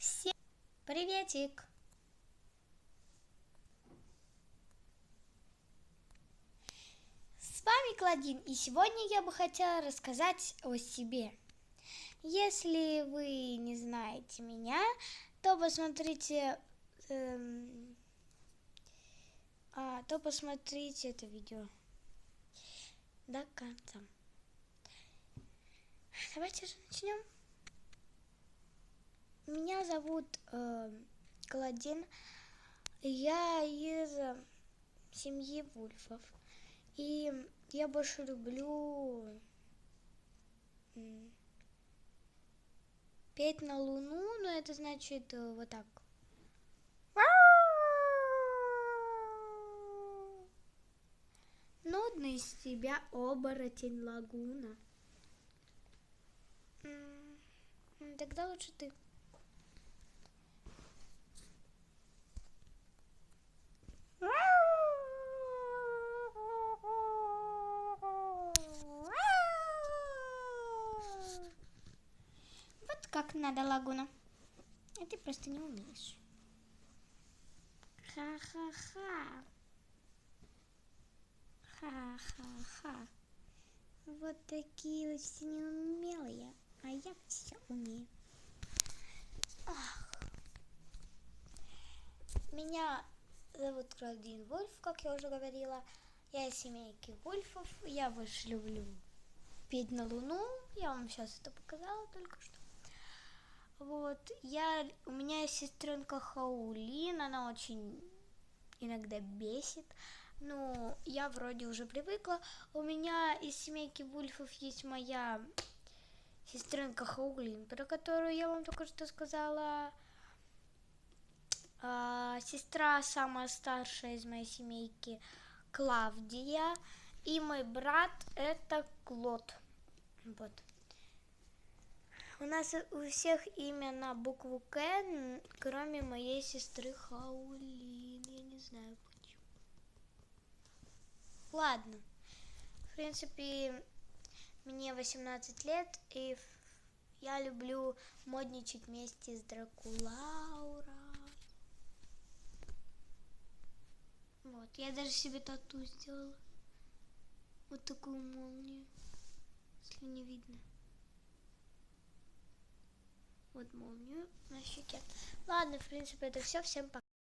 Всем приветик! С вами Кладин, и сегодня я бы хотела рассказать о себе. Если вы не знаете меня, то посмотрите, эм, а, то посмотрите это видео до конца. Давайте же начнем. Меня зовут э, Каладин. Я из э, семьи Вульфов. И я больше люблю петь на луну, но это значит э, вот так. Нудный из тебя оборотень лагуна. Тогда лучше ты. Вот как надо, Лагуна. А ты просто не умеешь. Ха-ха-ха. Ха-ха-ха. Вот такие вот все неумелые. А я все умею. Ах. Меня зовут Клодин Вольф, как я уже говорила. Я из семейки Вольфов. Я больше люблю петь на луну. Я вам сейчас это показала только что. Вот, я, у меня сестренка Хаулин, она очень иногда бесит. Ну, я вроде уже привыкла. У меня из семейки Вульфов есть моя сестренка Хаулин, про которую я вам только что сказала. А, сестра самая старшая из моей семейки Клавдия. И мой брат это Клод. Вот. У нас у всех имя на букву К, кроме моей сестры Хаулин. Я не знаю почему. Ладно. В принципе, мне 18 лет, и я люблю модничать вместе с Дракулаура. Вот, я даже себе тату сделала. Вот такую молнию, если не видно. Вот молнию на щеке. Ладно, в принципе, это все. Всем пока.